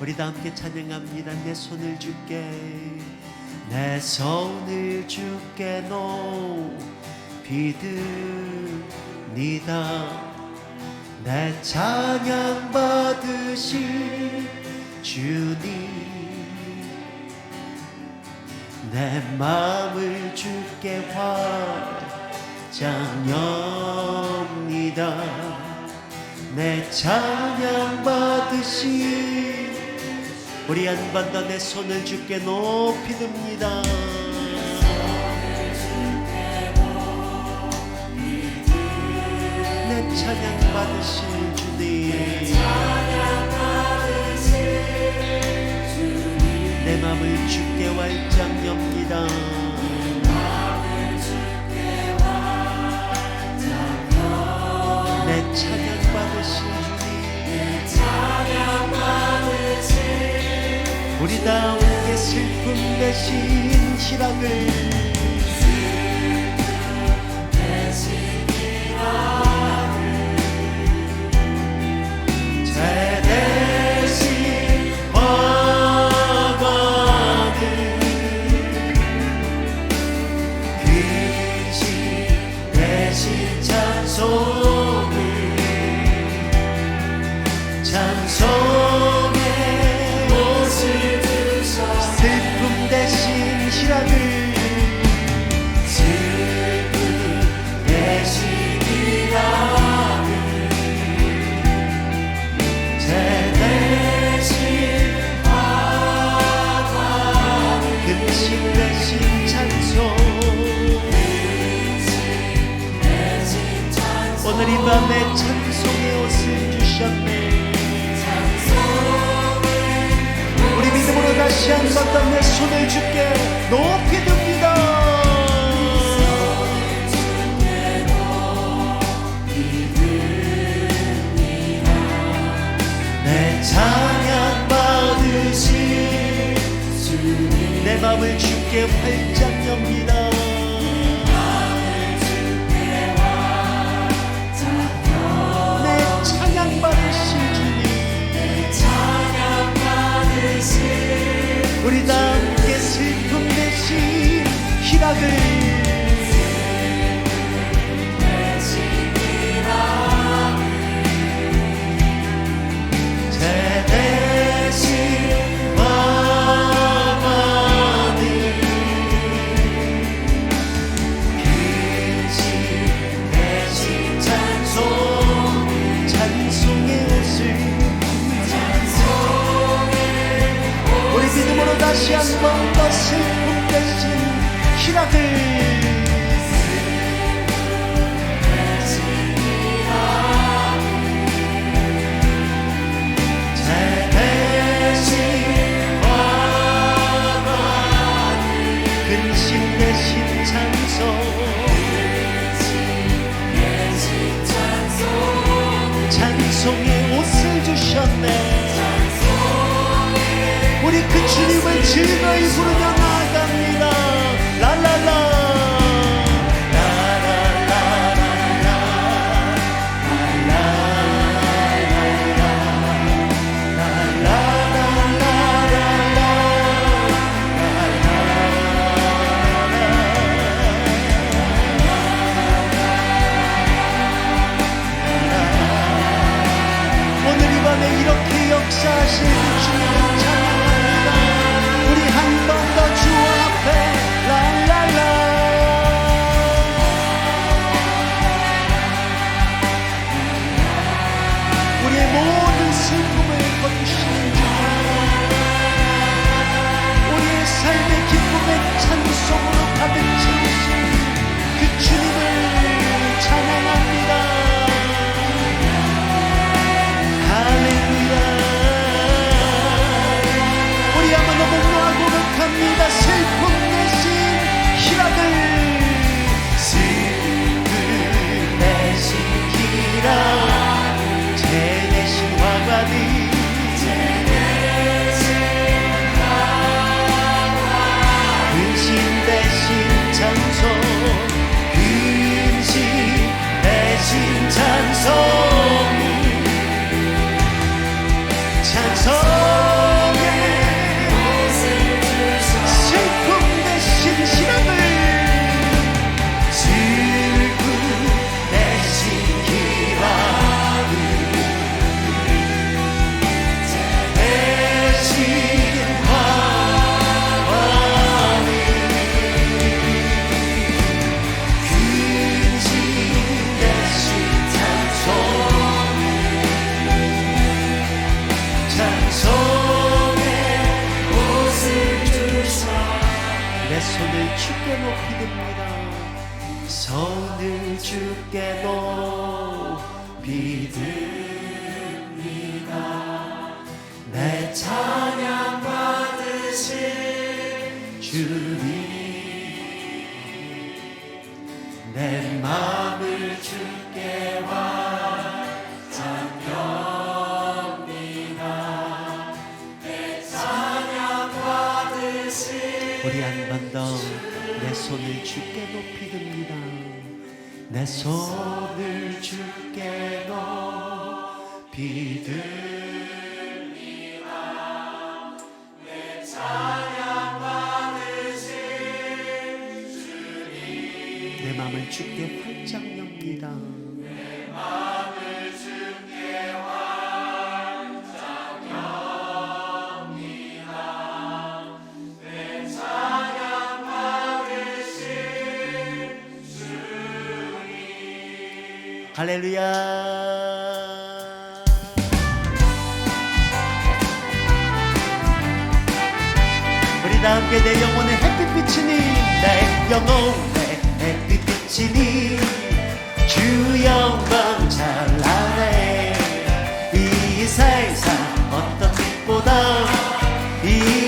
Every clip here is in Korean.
우리 다 함께 찬양합니다. 내 손을 줄게, 내 손을 줄게 높이드니다. 내 찬양 받으신 주님 내 마음을 주께 화장합니다 내 찬양 받으신 우리 더내 손을 주께 높이 듭니다. 내 찬양 받으신 주님. 내 맘을 주께 활짝 엽니다. 내 찬양 우리 다 함께 슬픔 대신 희락을 더내 손을 주께 높이 듭니다. 내 찬양 받으신 내 맘을 주께 활짝 엽니다 우리 다 함께 슬픔 대신 희락을 주님을 즐거이 부르며 나아갑니다 손을 주께 높이 듭니다. 내 손을 주께 높이 듭니다. 내 찬양 받으신 내 마음을 주께 활짝 엽니다 할렐루야. 우리 다 함께 내 영혼의 햇빛이니 내 영혼의 햇빛이니 주 영광 찬란해. 이 세상 어떤 빛보다 이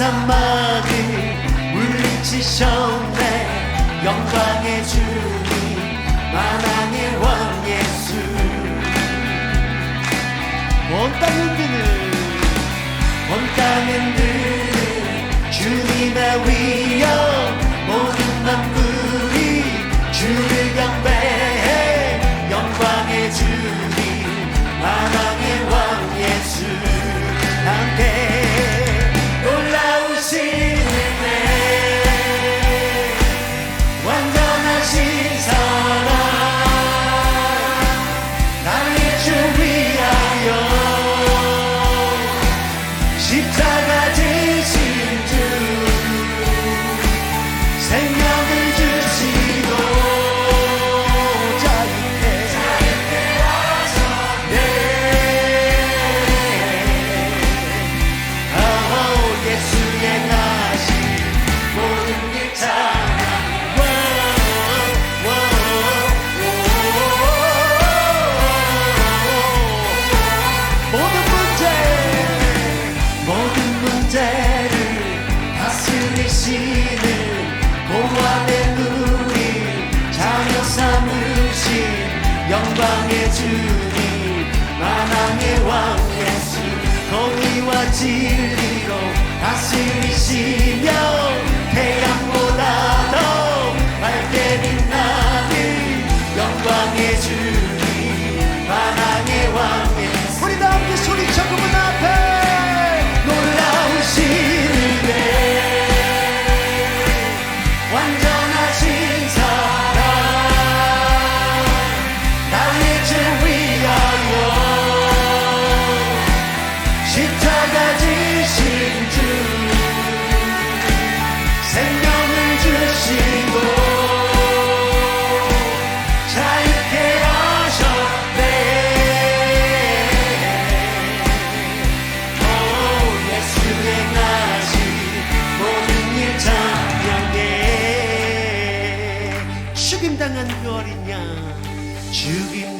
한마디 물리치셨네. 영광의 주님 만왕의 왕 예수. 온 땅 흔드는 온 땅 흔드는 주님의 위엄.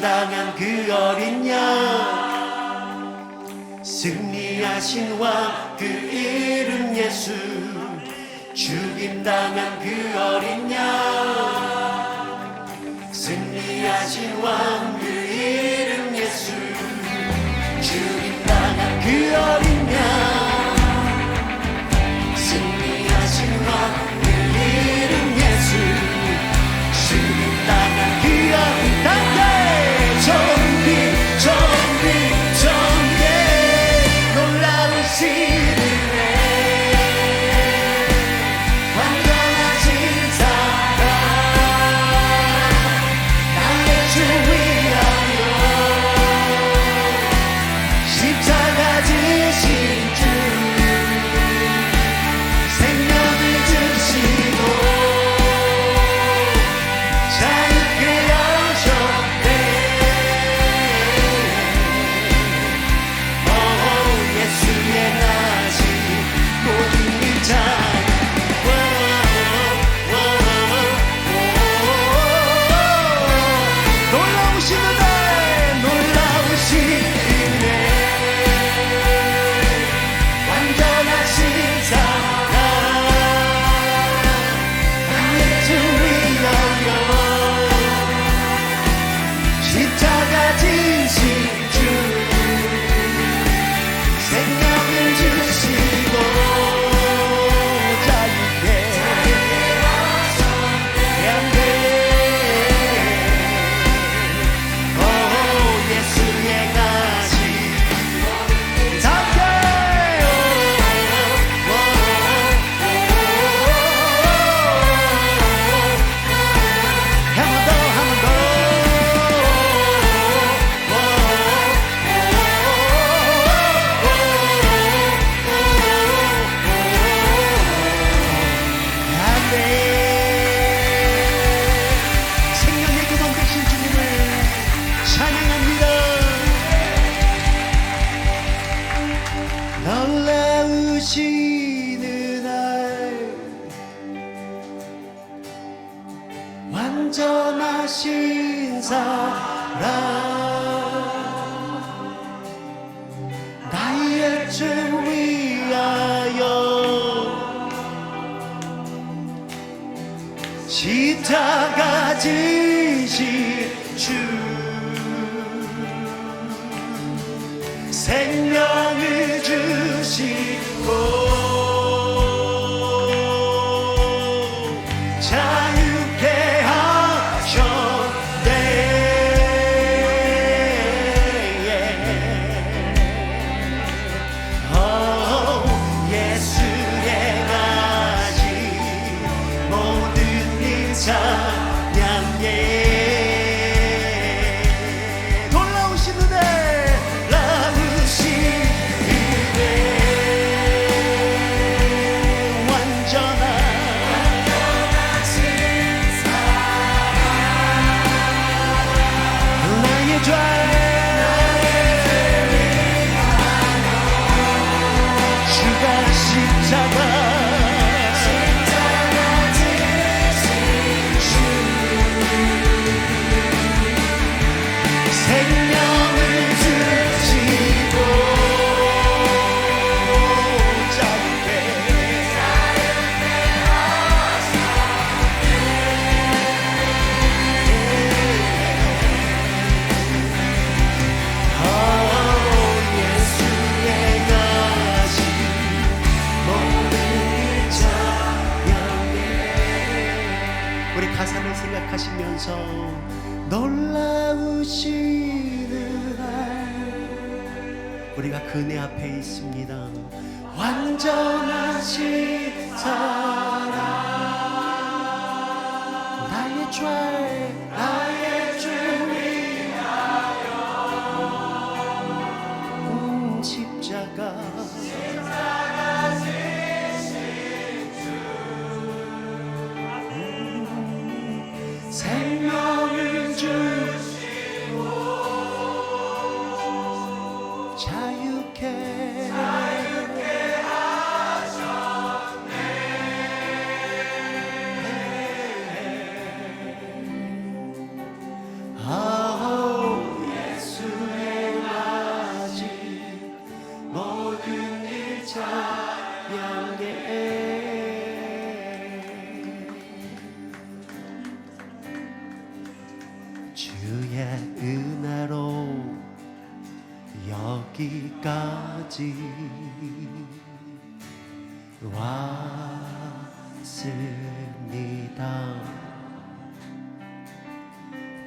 당한 그 어린 양. 승리하신 왕 그 이름 예수. 죽임 당한 그 어린 양. 승리하신 왕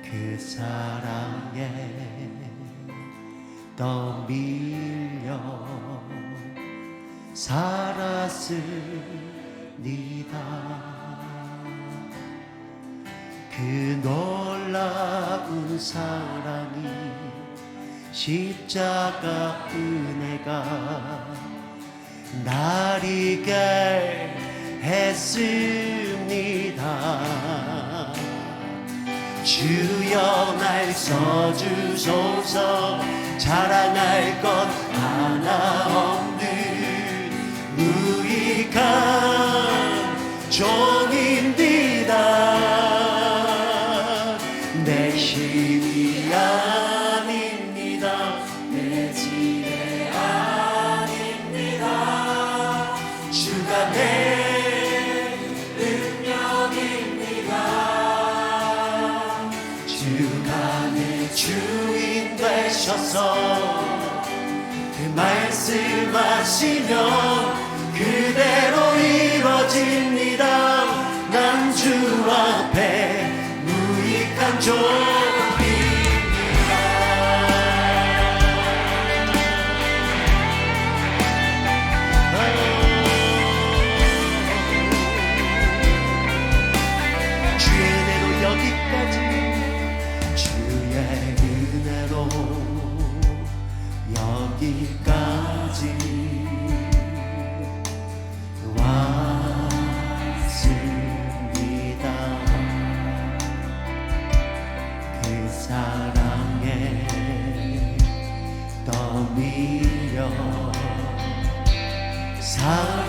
그 사랑에 떠밀려 살았습니다. 그 놀라운 사랑이 십자가 은혜가 날 이게 했습니다. 주여 날 써주소서. 자랑할 것 하나 없는 무익한 종입니다 되셔서 그 말씀하시면 그대로 이루어집니다. 난 주 앞에 무익한 종 사랑에 떠밀려 살았습니다.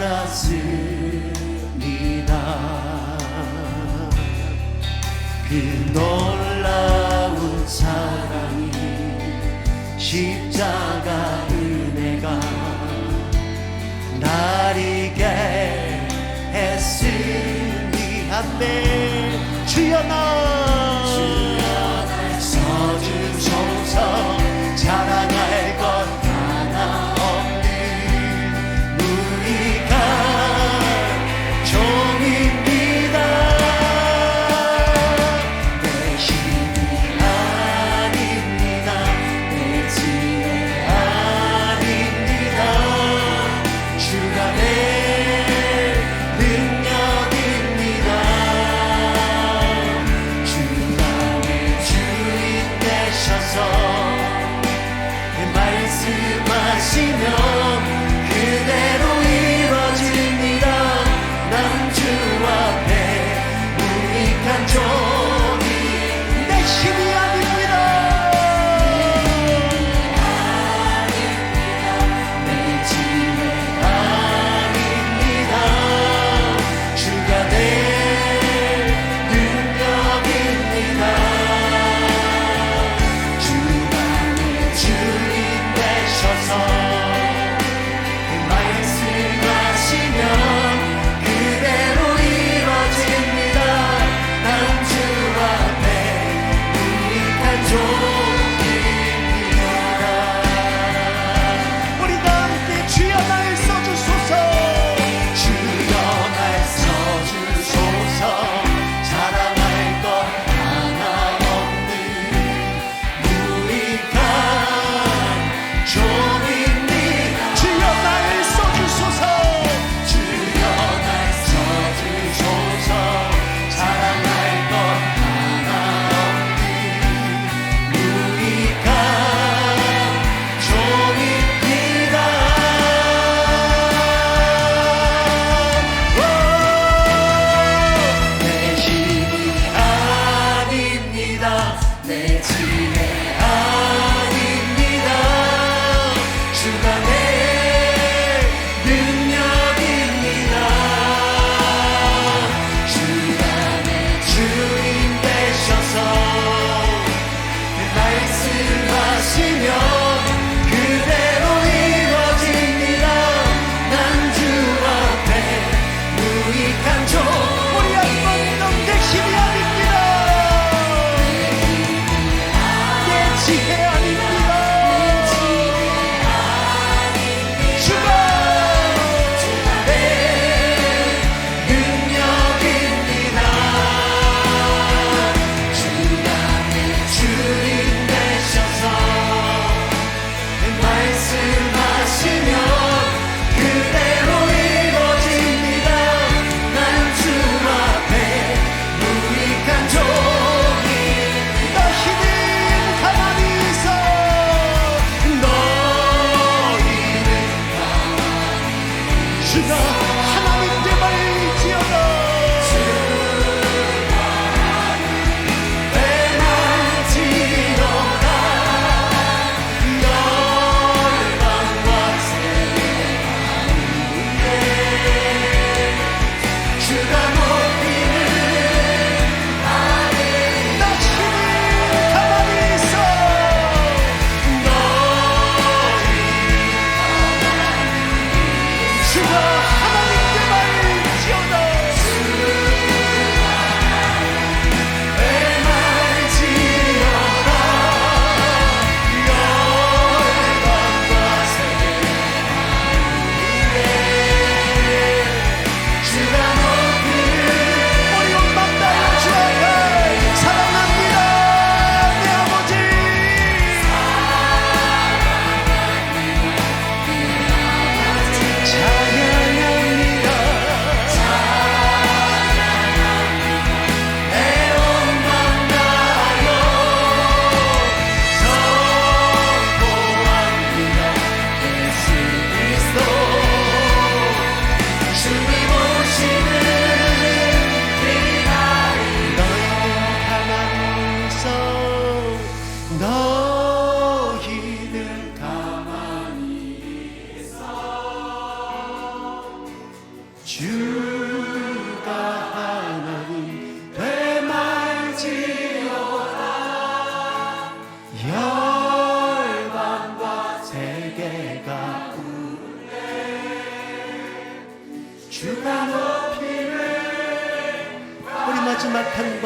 그 놀라운 사랑이 십자가 은혜가 날 이게 했으니 아멘. 주여 나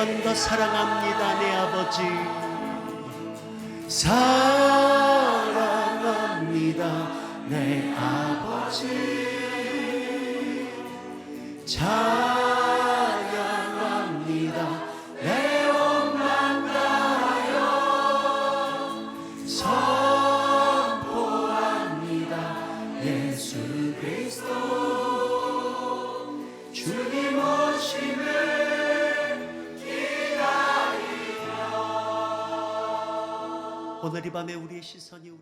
번 더 사랑합니다 내 아버지. 사랑합니다 내 아버지 시선이 마음